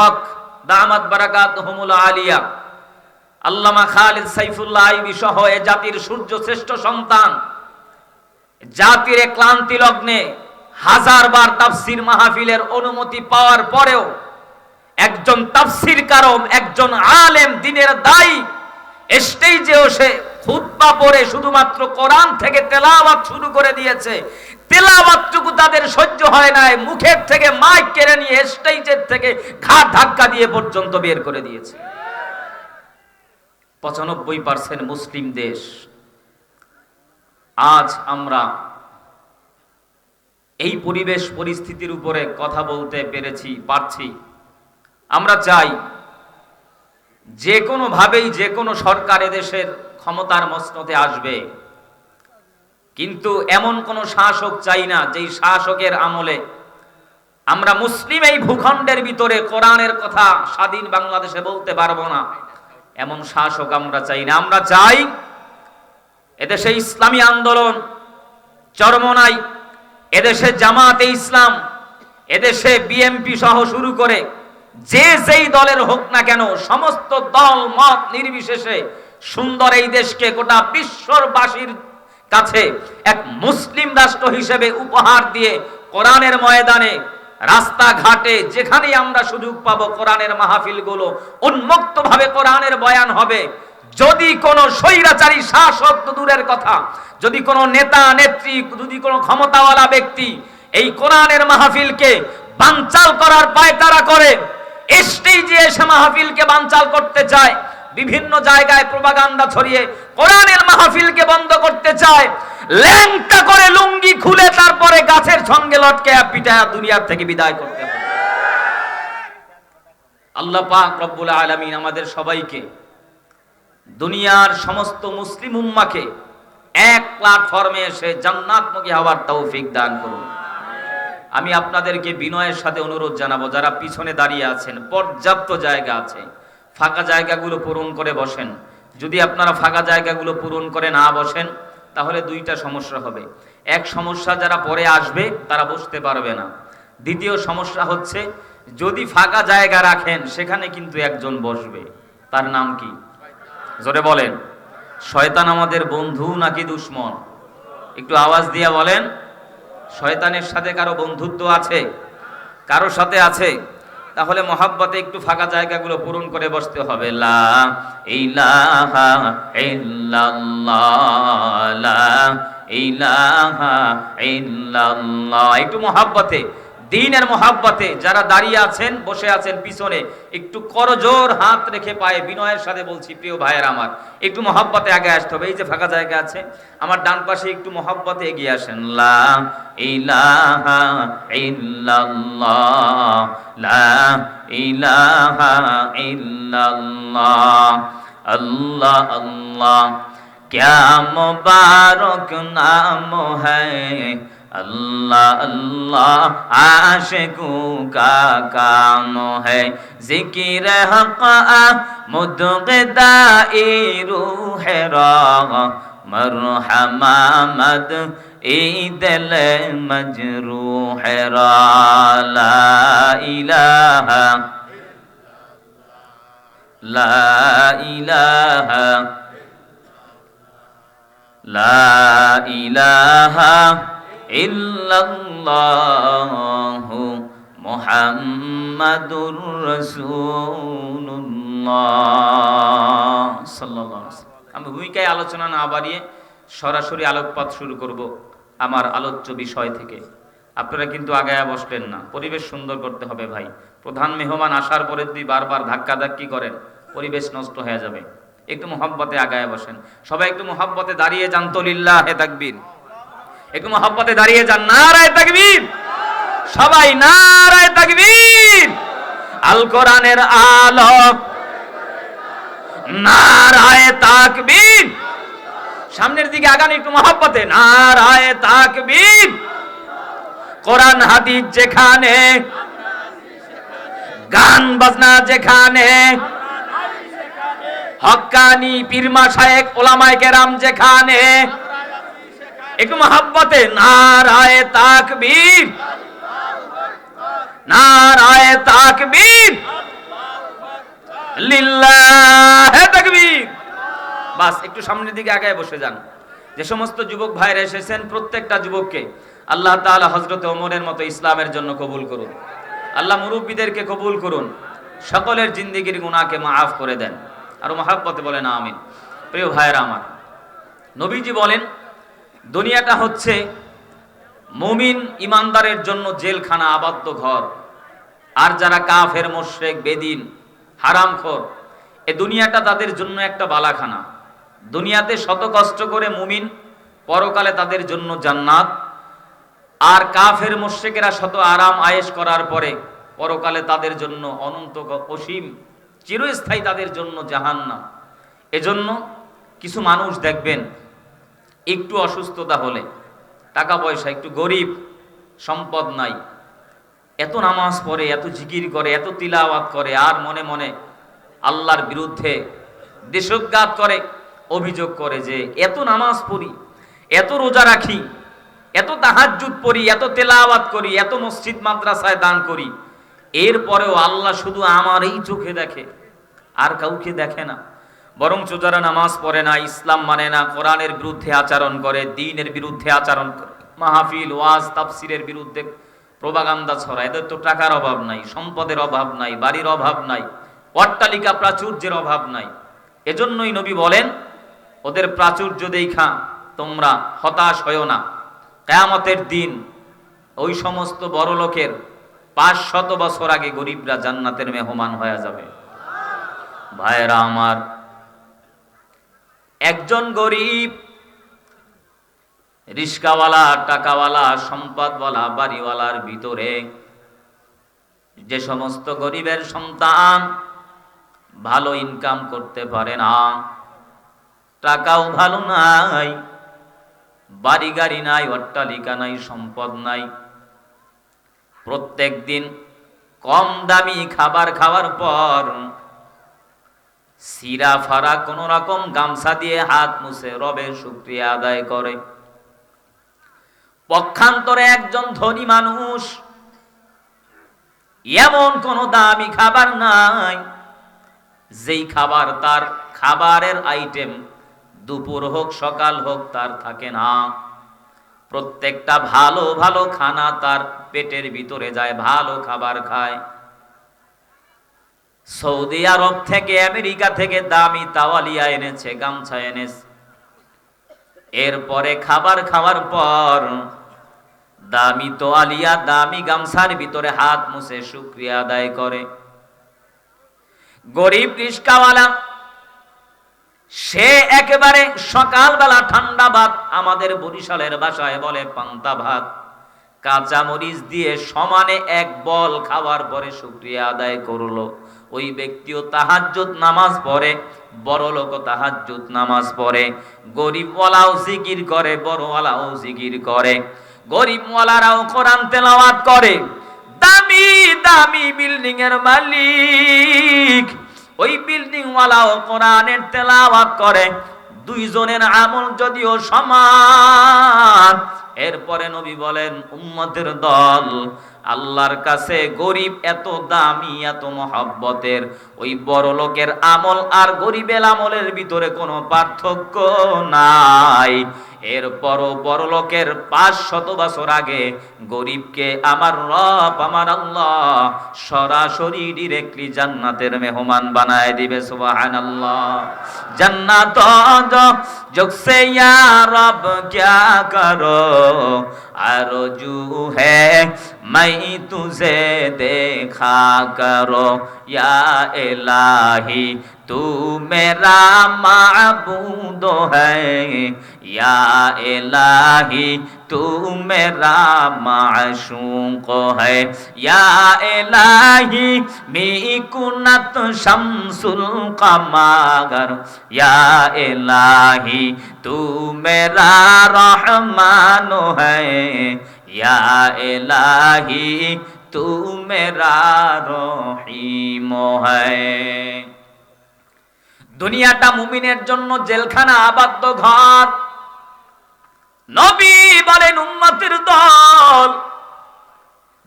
হক, দামাত বারাকাত হুমুল আলিয়া, আল্লামা খালিদ সাইফুল্লাহ আইবি সহ এ জাতির সূর্য শ্রেষ্ঠ সন্তান, জাতির ক্লান্তি লগ্নে তাফসির মাহফিলের অনুমতি পাওয়ার পরেও একজন তাফসির কারম একজন আলেম দিনের দায়ী স্টেজে সে খুতবা পড়ে শুধুমাত্র কোরআন থেকে তেলাওয়াত শুরু করে দিয়েছে। তেলাওয়াতটুকু তাদের সহ্য হয় নাই, মুখের থেকে মাইক কেড়ে নিয়ে স্টেজের থেকে ঘাট ধাক্কা দিয়ে পর্যন্ত বের করে দিয়েছে। পঁচানব্বই পার্সেন্ট মুসলিম দেশ। আজ আমরা এই পরিবেশ পরিস্থিতির উপরে কথা বলতে পেরেছি, পারছি। আমরা চাই যে কোনো ভাবেই যে কোনো সরকার এদেশের ক্ষমতার মসনতে আসবে। কিন্তু এমন কোন শাসক চাই না, যেই শাসকের আমলে আমরা মুসলিম এই ভূখণ্ডের ভিতরে কোরআনের কথা স্বাধীন বাংলাদেশে বলতে পারব না। এমন শাসক আমরা চাই না। আমরা চাই এদেশে ইসলামী আন্দোলন চরমনাই এদেশে জামাতে ইসলাম, এদেশে বিএমপি সহ শুরু করে যে যেই দলের হোক না কেন, সমস্ত দল, মত নির্বিশেষে সুন্দর এই দেশকে গোটা বিশ্ববাসীর কাছে এক মুসলিম রাষ্ট্র হিসেবে উপহার দিয়ে কোরআনের ময়দানে রাস্তাঘাটে যেখানে আমরা সুযোগ পাবো কোরআনের মাহফিলগুলো উন্মুক্ত ভাবে কোরআনের বয়ান হবে। যদি কোনো স্বৈরাচারী, শাসক দূরের কথা, যদি কোনো নেতা, নেত্রী, যদি কোনো ক্ষমতাওয়ালা ব্যক্তি এই কোরআনের মাহফিলকে বানচাল করার পায়তারা করে, স্টেজে এসে মাহফিলকে বানচাল করতে চায় বিভিন্ন জায়গায় প্রবাগান্ডা ছড়িয়ে কোরআনের মাহফিলকে বন্ধ করতে চায়, ল্যাংটা করে লুঙ্গি খুলে তারপরে গাছের সঙ্গে লটকে পিটায়া দুনিয়ার থেকে বিদায় করতে আল্লাহ পাক রব্বুল আলামিন আমাদের সবাইকে দুনিয়ার সমস্ত মুসলিম উম্মাকে এক প্ল্যাটফর্মে এসে জান্নাতমুখী হওয়ার তৌফিক দান করুন। আমি আপনাদেরকে বিনয়ের সাথে অনুরোধ জানাব, যারা পিছনে দাঁড়িয়ে আছেন, পর্যাপ্ত জায়গা আছে। ফাঁকা জায়গাগুলো পূরণ করে বসেন। যদি আপনারা ফাঁকা জায়গাগুলো পূরণ করে না বসেন, তাহলে দুইটা সমস্যা হবে। এক সমস্যা যারা পরে আসবে, তারা বসতে পারবে না। দ্বিতীয় সমস্যা হচ্ছে, যদি ফাঁকা জায়গা রাখেন, সেখানে কিন্তু একজন বসবে। তার নাম কি? জোরে বলেন। শয়তান আমাদের বন্ধু নাকি দুশ্মন? একটু আওয়াজ দিয়ে বলেন। শয়তানের সাথে কারও বন্ধুত্ব আছে? কারও সাথে আছে? তাহলে মহাব্বতে একটু ফাঁকা জায়গাগুলো পূরণ করে বসতে হবে। লা লা একটু মহাব্বতে, দিনের মহাব্বতে যারা দাঁড়িয়ে আছেন, বসে আছেন পিছনে, একটু করজোর হাত রেখে পায়ে বিনয়ের সাথে বলছি, প্রিয় ভাইয়ের আমার, একটু মহাব্বতে আগে আসতে হবে। এই যে ফাঁকা জায়গা আছে, আমার ডান পাশে একটু মহাব্বতে এগিয়ে আসেন। লা ইলাহা ইল্লাল্লাহ, লা ইলাহা ইল্লাল্লাহ আল্লাহ আল্লাহ क्या मुबारक नाम है अल्लाह अल्लाह आशिकों का काम है जिक्र हक मुदगदाई रूह रा मरहमा मद এই দেল মজরু লা ইলাহা লা ইলাহা লা ইলাহা আমি ভূমিকায় আলোচনা না বাড়িয়ে সরাসরি আলোকপাত শুরু করব। আমার আলোচ্য বিষয় থেকে। আপনারা কিন্তু আগায়া বসলেন না। পরিবেশ সুন্দর করতে হবে ভাই। প্রধান মেহমান আসার পরে যদি বারবার ধাক্কা ধাক্কি করেন, পরিবেশ নষ্ট হয়ে যাবে। একটু মোহাব্বতে আগায় বসেন। সবাই একটু মোহাব্বতে দাঁড়িয়ে যান তো লিল্লাহ হে তাকবীর। একটু মোহাব্বতে দাঁড়িয়ে যান। নারায় তাকবীর! সবাই নারায় তাকবীর! আল কোরআনের আলো। নারায় তাকবীর! সামনের দিকে আগান একটু মোহাব্বতে। নারায় তাকবীর। কোরআন, হাদিস যেখানে, গান, বাজনা যেখানে হক্কানি পীরমা শায়েক ওলামায়ে কেরাম যেখানে, একটু মহাব্বতে। নারায়ে তাকবীর। নারায়ে তাকবীর। লিল্লাহে তাকবীর। বাস, একটু সামনের দিকে আগায় বসে যান। যে সমস্ত যুবক ভাইরা এসেছেন, প্রত্যেকটা যুবককে আল্লাহ তাআলা হযরত ওমরের মতো ইসলামের জন্য কবুল করুন। আল্লাহ মুরব্বীদেরকে কবুল করুন। সকলের জিন্দিগির গুনাহকে মাফ করে দেন। আর মহাব্বতে বলেন, আমিন। প্রিয় ভাইয়েরা আমার, নবীজি বলেন, দুনিয়াটা হচ্ছে মুমিন ইমানদারের জন্য জেলখানা, আবদ্ধ ঘর। আর যারা কাফের, মোশরেক, বেদিন, হারামখোর, এ দুনিয়াটা তাদের জন্য একটা বালাখানা। দুনিয়াতে শত কষ্ট করে মুমিন পরকালে তাদের জন্য জান্নাত। আর কাফের মোশরেকেরা শত আরাম আয়েশ করার পরে পরকালে তাদের জন্য অনন্ত অসীম, চিরস্থায়ী তাদের জন্য জাহান্নাম। এজন্য কিছু মানুষ দেখবেন, একটু অসুস্থতা হলে, টাকা পয়সা, একটু গরিব, সম্পদ নাই। এত নামাজ পড়ে, এত জিকির করে, এত তিলাওয়াত করে, আর মনে মনে আল্লাহর বিরুদ্ধে দেশোদ্ঘাত করে। অভিযোগ করে যে এত নামাজ পড়ি, এত রোজা রাখি, এত তাহাজ্জুদ পড়ি, এত তেলাওয়াত করি, এত মসজিদ মাদ্রাসায় দান করি, এরপরেও আল্লাহ শুধু আমার এই চোখে দেখে, আর কাউকে দেখে না। বরঞ্চ যারা নামাজ পড়ে না, ইসলাম মানে না, কোরআনের বিরুদ্ধে আচরণ করে, দিনের বিরুদ্ধে আচরণ করে, মাহফিল, ওয়াজ, তাফসিরের বিরুদ্ধে প্রবাগান্দা ছড়া এদের তো টাকার অভাব নাই, সম্পদের অভাব নাই, বাড়ির অভাব নাই, অট্টালিকা প্রাচুর্যের অভাব নাই। এজন্যই নবী বলেন ওদের প্রাচুর্য দেখা তোমরা হতাশ হয়েও না। কেয়ামতের দিন ওই সমস্ত বড় লোকের পাঁচ শত বছর আগে গরিবরা জান্নাতের মেহমান হয়ে যাবে। ভাইরা আমার, একজন গরিব, রিস্কাওয়ালা, টাকাওয়ালা, সম্পদওয়ালা, বাড়িওয়ালার ভিতরে যে সমস্ত গরিবের সন্তান ভালো ইনকাম করতে পারে না টাকাও ভালো নাই বাড়ি গাড়ি নাই, অট্টালিকা নাই, সম্পদ নাই। প্রত্যেক দিন কম দামি খাবার খাওয়ার পর সিরা ফারা কোন রকম গামছা দিয়ে হাত মুছে রবে শুক্রিয়া আদায় করে। পক্ষান্তরে একজন ধনী মানুষ এমন কোন দামি খাবার নাই, যেই খাবার তার খাবারের আইটেম দুপুর হোক, সকাল হোক, তার থাকে না। প্রত্যেকটা ভালো ভালো খানা তার পেটের ভিতরে যায়, ভালো খাবার খায়। সৌদি আরব থেকে, আমেরিকা থেকে দামি তাওয়ালিয়া এনেছে, গামছা এনেছে। এরপরে খাবার খাওয়ার পর দামি তোয়ালিয়া, দামি গামছার ভিতরে হাত মুছে শুক্রিয়া আদায় করে। গরিব রিস্কাওয়ালা সে একেবারে সকালবেলা ঠান্ডা ভাত আমাদের বরিশালের বাসায় বলে পান্তা ভাত। কাঁচা মরিচ দিয়ে সমানে এক বল খাওয়ার পরে শুক্রিয়া আদায় করল। ওই ব্যক্তিও তাহাজ্জুদ নামাজ পড়ে, বড় লোক তাহাজ্জুদ নামাজ পড়ে। গরিবওয়ালাও জিকির করে, বড়ওয়ালাও জিকির করে। গরিবওয়ালারাও কোরআন তেলাওয়াত করে। দামি দামি বিল্ডিং এর মালিক। ওই বিল্ডিং ওয়ালাও কোরআনের তেলাওয়াত করে। দুইজনের আমল যদিও সমান, এরপরে নবী বলেন, উম্মতের দল, আল্লাহর কাছে গরিব এত দামি, এত মহাব্বতের, ওই বড় লোকের আমল আর গরিবের আমলের ভিতরে কোনো পার্থক্য নাই। এরপরও বড় লোকের পাঁচ শত বছর আগে গরিবকে আমার রব, আমার আল্লাহ সরাসরি ডিরেক্টলি জান্নাতের মেহমান বানায় দিবে সুবাহান আল্লাহ জান্নাত জোকসে ইয়া রব, ক্যা করো? আরজু হে মাই তুজে দেখা করো। ইয়া এলাহি तू मेरा माबूद है या इलाही तू मेरा माशूक है या इलाही मी कुनत शमसुल कमागर या इलाही तू मेरा रहमान है या इलाही तू मेरा रहीम है দুনিয়াটা মুমিনের জন্য জেলখানা আবদ্ধ ঘর। নবী বলেন, উম্মতের দল,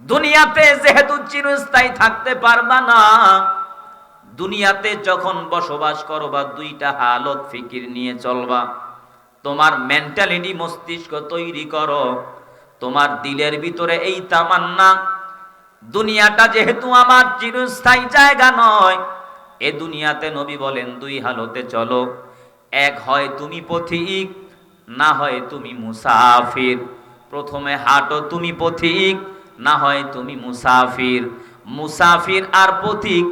দুনিয়াতে যেহেতু চিরস্থায়ী থাকতে পারবা না, দুনিয়াতে যখন বসবাস করো বা দুইটা হালত ফিকির নিয়ে চলবা। তোমার মেন্টালিটি মস্তিষ্ক তৈরি করো। তোমার দিলের ভিতরে এই তামান্না, দুনিয়াটা যেহেতু আমার চিরস্থায়ী জায়গা নয় এ দুনিয়াতে নবী বলেন, দুই হালতে চলো। এক হয় তুমি পথিক, না হয় তুমি মুসাফির। প্রথমে হাঁটো তুমি পথিক, না হয় তুমি মুসাফির। মুসাফির আর পথিক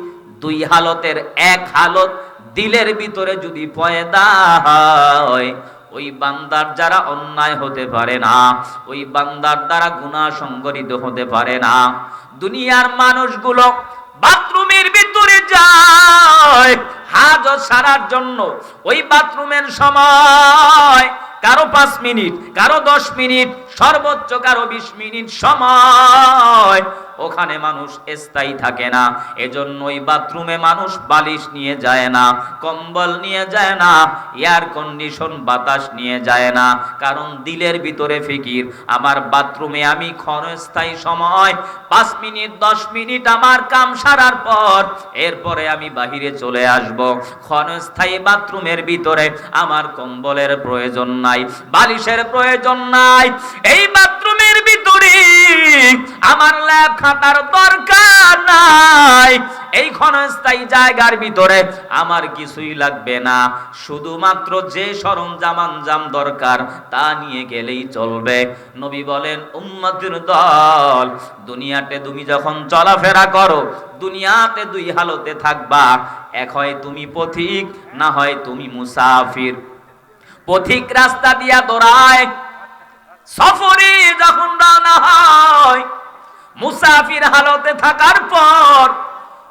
দুই হালতের এক হালত, দিলের ভিতরে যদি পয়দা হয়, ওই বান্দার যারা অন্যায় হতে পারে না, ওই বান্দার দ্বারা গুনাহ সংগঠিত হতে পারে না। দুনিয়ার মানুষগুলো বাথরুমের ভিতরে যায়। হাজ সারার জন্য ওই বাথরুমের সময় কারও পাঁচ মিনিট, কারও দশ মিনিট, সর্বোচ্চ কারও বিশ মিনিট সময়। ওখানে মানুষ স্থায়ী থাকে না। এজন্য ওই বাথরুমে মানুষ বালিশ নিয়ে যায় না, কম্বল নিয়ে যায় না এয়ার কন্ডিশন বাতাস নিয়ে যায় না। কারণ দিলের ভিতরে ফিকির, আমার বাথরুমে আমি ক্ষণস্থায়ী সময়, পাঁচ মিনিট, দশ মিনিট আমার কাম সারার পর, এরপরে আমি বাহিরে চলে আসব। ক্ষণস্থায়ী বাথরুমের ভিতরে আমার কম্বলের প্রয়োজন নাই, বালিশের প্রয়োজন নাই। এই বাথরুমের ভিতরে আমার ল্যাব খাতার দরকার নাই। এই ক্ষণস্থায়ী জায়গার ভিতরে আমার কিছুই লাগবে না। শুধুমাত্র যে সরঞ্জাম আঞ্জাম দরকার, তা নিয়ে গেলেই চলবে। নবী বলেন, উম্মতের দল, দুনিয়াতে তুমি যখন চলাফেরা করো, দুনিয়াতে দুই হালতে থাকবা। এক হয় তুমি পথিক, না হয় তুমি মুসাফির। পথিক রাস্তা দিয়া দৌড়ায় সফরে যখন রানা হয়, মুসাফির হালতে থাকার পর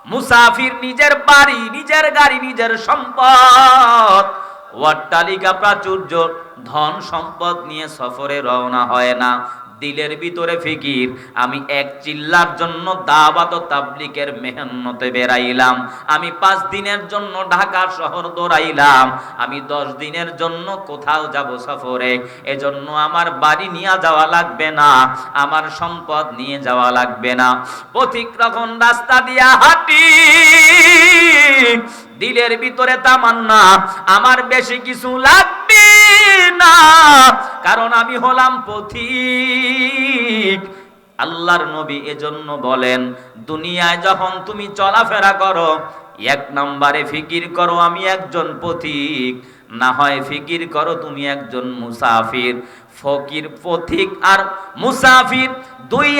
মুসাফির নিজের বাড়ি, নিজের গাড়ি, নিজের সম্পদ অট্টালিকা প্রাচুর্য ধন সম্পদ নিয়ে সফরে রওনা হয় না। দিলের ভিতরে ফিকির। আমি এক চিল্লার জন্য ও তাবলিকের মেহনতে বেরাইলাম আমি পাঁচ দিনের জন্য ঢাকা শহর দৌড়াইলাম। আমি দশ দিনের জন্য কোথাও যাব সফরে। এজন্য আমার বাড়ি নিয়ে যাওয়া লাগবে না। আমার সম্পদ নিয়ে যাওয়া লাগবে না। পথিক রকম রাস্তা দিয়া হাঁটি। দিলের ভিতরে তামান্না। আমার বেশি কিছু লাগবে না, কারণ আমি হলাম পথিক। আল্লাহর নবী এজন্য বলেন, দুনিয়ায় যখন তুমি চলাফেরা করো, এক নম্বরে ফিকির করো আমি একজন পথিক, না হয় ফিকির করো তুমি একজন মুসাফির। ফকির, পথিক আর মুসাফির দুই